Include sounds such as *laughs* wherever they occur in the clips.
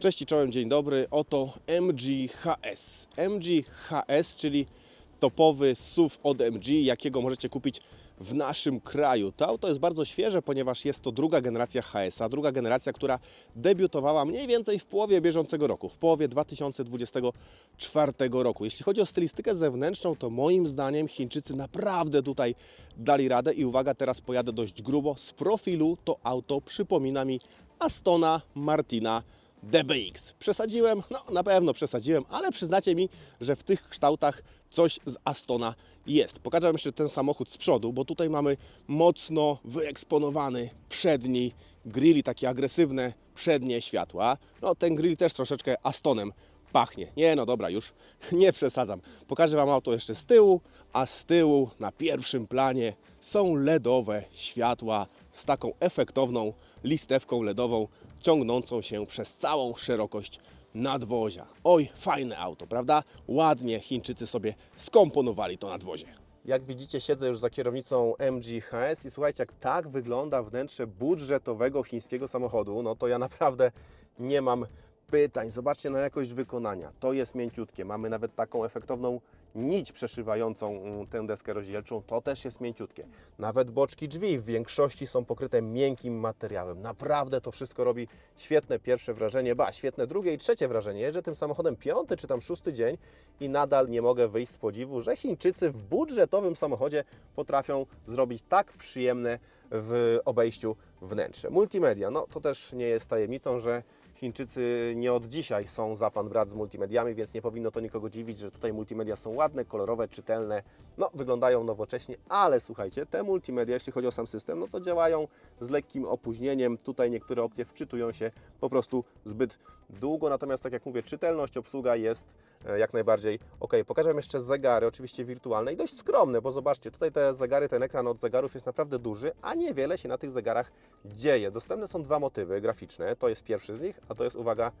Cześć i czołem, dzień dobry. Oto MGHS. MGHS, czyli topowy SUV od MG, jakiego możecie kupić w naszym kraju. To auto jest bardzo świeże, ponieważ jest to druga generacja HS-a, druga generacja, która debiutowała mniej więcej w połowie bieżącego roku, w połowie 2024 roku. Jeśli chodzi o stylistykę zewnętrzną, to moim zdaniem Chińczycy naprawdę tutaj dali radę i uwaga, teraz pojadę dość grubo. Z profilu to auto przypomina mi Astona Martina DBX. Przesadziłem? No na pewno przesadziłem, ale przyznacie mi, że w tych kształtach coś z Astona jest. Pokażę Wam jeszcze ten samochód z przodu, bo tutaj mamy mocno wyeksponowany przedni grill i takie agresywne przednie światła. No ten grill też troszeczkę Astonem pachnie. Nie no dobra, już *laughs* nie przesadzam. Pokażę Wam auto jeszcze z tyłu, a z tyłu na pierwszym planie są LEDowe światła z taką efektowną listewką LEDową ciągnącą się przez całą szerokość nadwozia. Oj, fajne auto, prawda? Ładnie Chińczycy sobie skomponowali to nadwozie. Jak widzicie, siedzę już za kierownicą MG HS i słuchajcie, jak tak wygląda wnętrze budżetowego chińskiego samochodu, no to ja naprawdę nie mam pytań. Zobaczcie na jakość wykonania. To jest mięciutkie. Mamy nawet taką efektowną nić przeszywającą mm, tę deskę rozdzielczą. To też jest mięciutkie. Nawet boczki drzwi w większości są pokryte miękkim materiałem. Naprawdę to wszystko robi świetne pierwsze wrażenie, ba, świetne drugie i trzecie wrażenie. Jeżdżę tym samochodem piąty czy tam szósty dzień i nadal nie mogę wyjść z podziwu, że Chińczycy w budżetowym samochodzie potrafią zrobić tak przyjemne w obejściu wnętrze. Multimedia, no to też nie jest tajemnicą, że Chińczycy nie od dzisiaj są za pan brat z multimediami, więc nie powinno to nikogo dziwić, że tutaj multimedia są ładne, kolorowe, czytelne, no wyglądają nowocześnie, ale słuchajcie, te multimedia, jeśli chodzi o sam system, no to działają z lekkim opóźnieniem. Tutaj niektóre opcje wczytują się po prostu zbyt długo, natomiast tak jak mówię, czytelność, obsługa jest jak najbardziej ok. Pokażę Wam jeszcze zegary, oczywiście wirtualne i dość skromne, bo zobaczcie, tutaj te zegary, ten ekran od zegarów jest naprawdę duży, a niewiele się na tych zegarach dzieje. Dostępne są dwa motywy graficzne, to jest pierwszy z nich, a to jest, uwaga,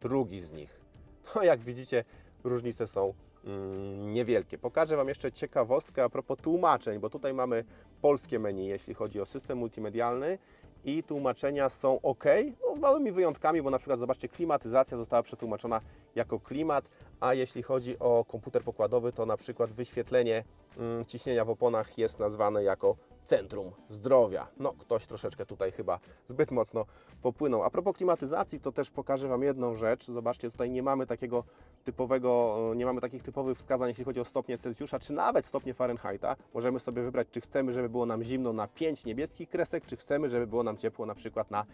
drugi z nich. *laughs* No jak widzicie, różnice są mm, niewielkie. Pokażę Wam jeszcze ciekawostkę a propos tłumaczeń, bo tutaj mamy polskie menu, jeśli chodzi o system multimedialny i tłumaczenia są ok, no z małymi wyjątkami, bo na przykład zobaczcie, klimatyzacja została przetłumaczona jako klimat, a jeśli chodzi o komputer pokładowy, to na przykład wyświetlenie mm, ciśnienia w oponach jest nazwane jako centrum zdrowia. No, ktoś troszeczkę tutaj chyba zbyt mocno popłynął. A propos klimatyzacji, to też pokażę Wam jedną rzecz. Zobaczcie, tutaj nie mamy takiego typowego, nie mamy takich typowych wskazań, jeśli chodzi o stopnie Celsjusza, czy nawet stopnie Fahrenheita. Możemy sobie wybrać, czy chcemy, żeby było nam zimno na 5 niebieskich kresek, czy chcemy, żeby było nam ciepło na przykład na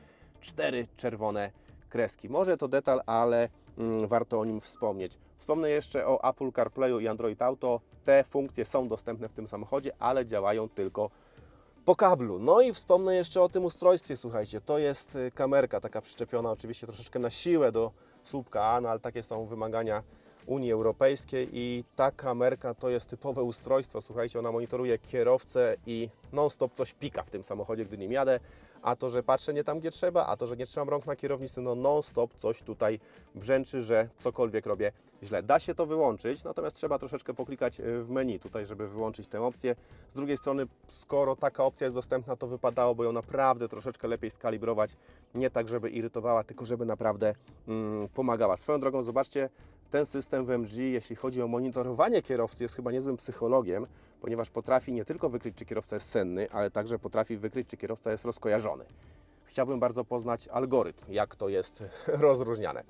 4 czerwone kreski. Może to detal, ale warto o nim wspomnieć. Wspomnę jeszcze o Apple CarPlayu i Android Auto. Te funkcje są dostępne w tym samochodzie, ale działają tylko po kablu. No i wspomnę jeszcze o tym ustrojstwie, słuchajcie, to jest y, kamerka taka przyczepiona oczywiście troszeczkę na siłę do słupka, no ale takie są wymagania Unii Europejskiej i ta kamerka to jest typowe ustrojstwo, słuchajcie, ona monitoruje kierowcę i non-stop coś pika w tym samochodzie, gdy nim jadę, a to, że patrzę nie tam, gdzie trzeba, a to, że nie trzymam rąk na kierownicy, no non-stop coś tutaj brzęczy, że cokolwiek robię źle. Da się to wyłączyć, natomiast trzeba troszeczkę poklikać y, w menu tutaj, żeby wyłączyć tę opcję. Z drugiej strony, skoro taka opcja jest dostępna, to wypadałoby ją naprawdę troszeczkę lepiej skalibrować, nie tak, żeby irytowała, tylko żeby naprawdę mm, pomagała. Swoją drogą, zobaczcie, ten system w MG, jeśli chodzi o monitorowanie kierowcy, jest chyba niezłym psychologiem, ponieważ potrafi nie tylko wykryć, czy kierowca jest senny, ale także potrafi wykryć, czy kierowca jest rozkojarzony. Chciałbym bardzo poznać algorytm, jak to jest *laughs* rozróżniane.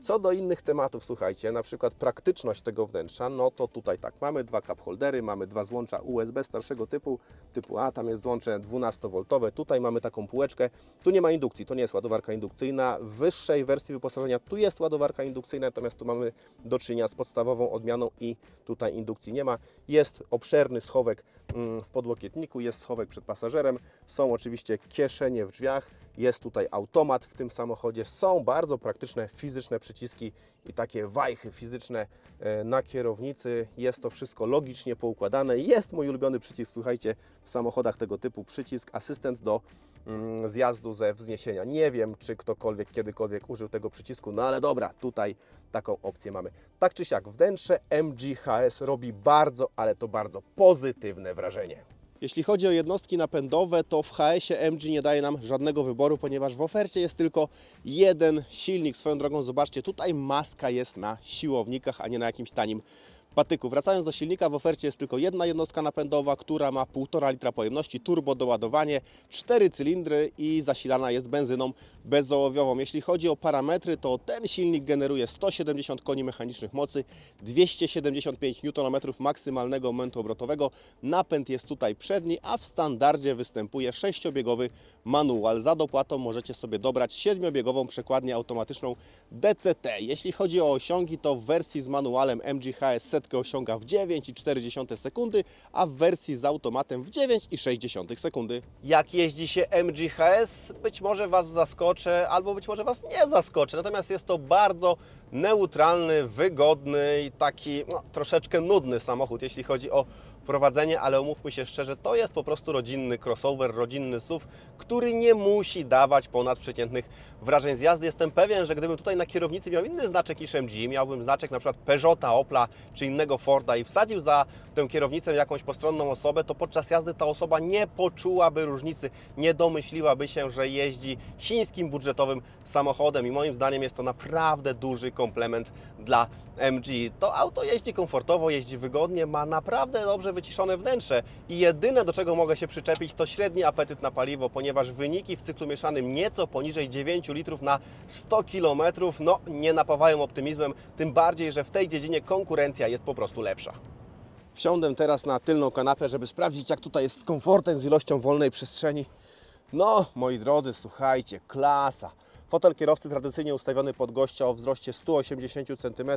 Co do innych tematów, słuchajcie, na przykład praktyczność tego wnętrza, no to tutaj tak, mamy dwa cup holdery, mamy dwa złącza USB starszego typu, typu A, tam jest złącze 12V, tutaj mamy taką półeczkę, tu nie ma indukcji, to nie jest ładowarka indukcyjna, w wyższej wersji wyposażenia tu jest ładowarka indukcyjna, natomiast tu mamy do czynienia z podstawową odmianą i tutaj indukcji nie ma. Jest obszerny schowek mm, w podłokietniku, jest schowek przed pasażerem, są oczywiście kieszenie w drzwiach, jest tutaj automat w tym samochodzie, są bardzo praktyczne fizyczne przyciski i takie wajchy fizyczne e, na kierownicy. Jest to wszystko logicznie poukładane. Jest mój ulubiony przycisk, słuchajcie, w samochodach tego typu przycisk asystent do mm, zjazdu ze wzniesienia. Nie wiem, czy ktokolwiek kiedykolwiek użył tego przycisku, no ale dobra, tutaj taką opcję mamy. Tak czy siak, wnętrze MGHS robi bardzo, ale to bardzo pozytywne wrażenie. Jeśli chodzi o jednostki napędowe, to w HS-ie MG nie daje nam żadnego wyboru, ponieważ w ofercie jest tylko jeden silnik. Swoją drogą, zobaczcie, tutaj maska jest na siłownikach, a nie na jakimś tanim patyku. Wracając do silnika, w ofercie jest tylko jedna jednostka napędowa, która ma 1,5 litra pojemności, turbo doładowanie, 4 cylindry i zasilana jest benzyną bezołowiową. Jeśli chodzi o parametry, to ten silnik generuje 170 koni mechanicznych mocy, 275 Nm maksymalnego momentu obrotowego. Napęd jest tutaj przedni, a w standardzie występuje 6-biegowy manual. Za dopłatą możecie sobie dobrać 7-biegową przekładnię automatyczną DCT. Jeśli chodzi o osiągi, to w wersji z manualem MGHS osiąga w 9,4 sekundy, a w wersji z automatem w 9,6 sekundy. Jak jeździ się MGHS? Być może Was zaskoczę, albo być może Was nie zaskoczę. Natomiast jest to bardzo neutralny, wygodny i taki no, troszeczkę nudny samochód, jeśli chodzi o prowadzenie, ale umówmy się szczerze, to jest po prostu rodzinny crossover, rodzinny SUV, który nie musi dawać ponadprzeciętnych wrażeń z jazdy. Jestem pewien, że gdybym tutaj na kierownicy miał inny znaczek niż MG, miałbym znaczek na przykład Peugeota, Opla czy innego Forda i wsadził za tę kierownicę jakąś postronną osobę, to podczas jazdy ta osoba nie poczułaby różnicy, nie domyśliłaby się, że jeździ chińskim budżetowym samochodem i moim zdaniem jest to naprawdę duży komplement dla MG. To auto jeździ komfortowo, jeździ wygodnie, ma naprawdę dobrze wyciszone wnętrze i jedyne do czego mogę się przyczepić to średni apetyt na paliwo, ponieważ wyniki w cyklu mieszanym nieco poniżej 9 litrów na 100 km no nie napawają optymizmem, tym bardziej, że w tej dziedzinie konkurencja jest po prostu lepsza. Wsiądę teraz na tylną kanapę, żeby sprawdzić jak tutaj jest z komfortem, z ilością wolnej przestrzeni. No, moi drodzy, słuchajcie, klasa. Fotel kierowcy tradycyjnie ustawiony pod gościa o wzroście 180 cm,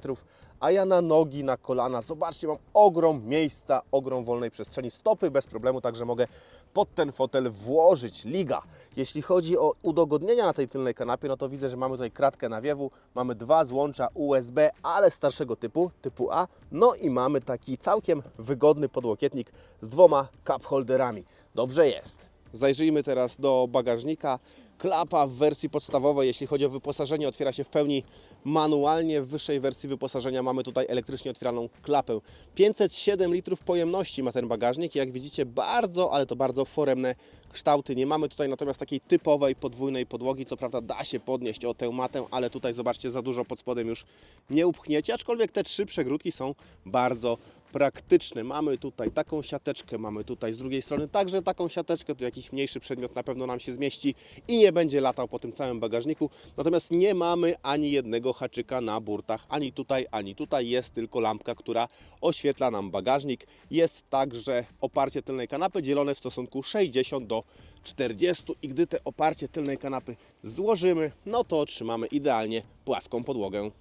a ja na nogi, na kolana. Zobaczcie, mam ogrom miejsca, ogrom wolnej przestrzeni. Stopy bez problemu, także mogę pod ten fotel włożyć liga. Jeśli chodzi o udogodnienia na tej tylnej kanapie, no to widzę, że mamy tutaj kratkę nawiewu, mamy dwa złącza USB, ale starszego typu, typu A, no i mamy taki całkiem wygodny podłokietnik z dwoma cup holderami. Dobrze jest. Zajrzyjmy teraz do bagażnika. Klapa w wersji podstawowej, jeśli chodzi o wyposażenie, otwiera się w pełni manualnie. W wyższej wersji wyposażenia mamy tutaj elektrycznie otwieraną klapę. 507 litrów pojemności ma ten bagażnik. Jak widzicie, bardzo, ale to bardzo foremne kształty. Nie mamy tutaj natomiast takiej typowej podwójnej podłogi. Co prawda da się podnieść o tę matę, ale tutaj zobaczcie, za dużo pod spodem już nie upchniecie. Aczkolwiek te trzy przegródki są bardzo praktyczne. Mamy tutaj taką siateczkę, mamy tutaj z drugiej strony także taką siateczkę, tu jakiś mniejszy przedmiot na pewno nam się zmieści i nie będzie latał po tym całym bagażniku. Natomiast nie mamy ani jednego haczyka na burtach, ani tutaj, ani tutaj. Jest tylko lampka, która oświetla nam bagażnik. Jest także oparcie tylnej kanapy dzielone w stosunku 60 do 40 i gdy te oparcie tylnej kanapy złożymy, no to otrzymamy idealnie płaską podłogę.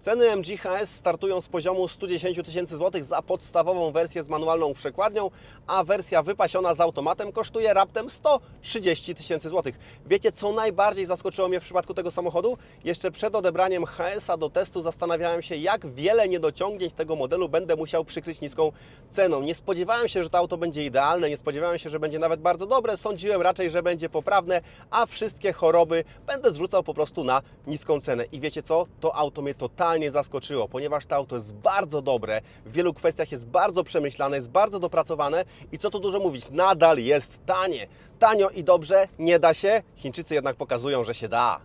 Ceny MGHS startują z poziomu 110 tysięcy złotych za podstawową wersję z manualną przekładnią, a wersja wypasiona z automatem kosztuje raptem 130 tysięcy złotych. Wiecie, co najbardziej zaskoczyło mnie w przypadku tego samochodu? Jeszcze przed odebraniem HS-a do testu zastanawiałem się, jak wiele niedociągnięć tego modelu będę musiał przykryć niską ceną. Nie spodziewałem się, że to auto będzie idealne, nie spodziewałem się, że będzie nawet bardzo dobre. Sądziłem raczej, że będzie poprawne, a wszystkie choroby będę zrzucał po prostu na niską cenę. I wiecie co? To auto mnie totalnie zaskoczyło, ponieważ to auto jest bardzo dobre, w wielu kwestiach jest bardzo przemyślane, jest bardzo dopracowane i co tu dużo mówić, nadal jest tanie. Tanio i dobrze nie da się, Chińczycy jednak pokazują, że się da.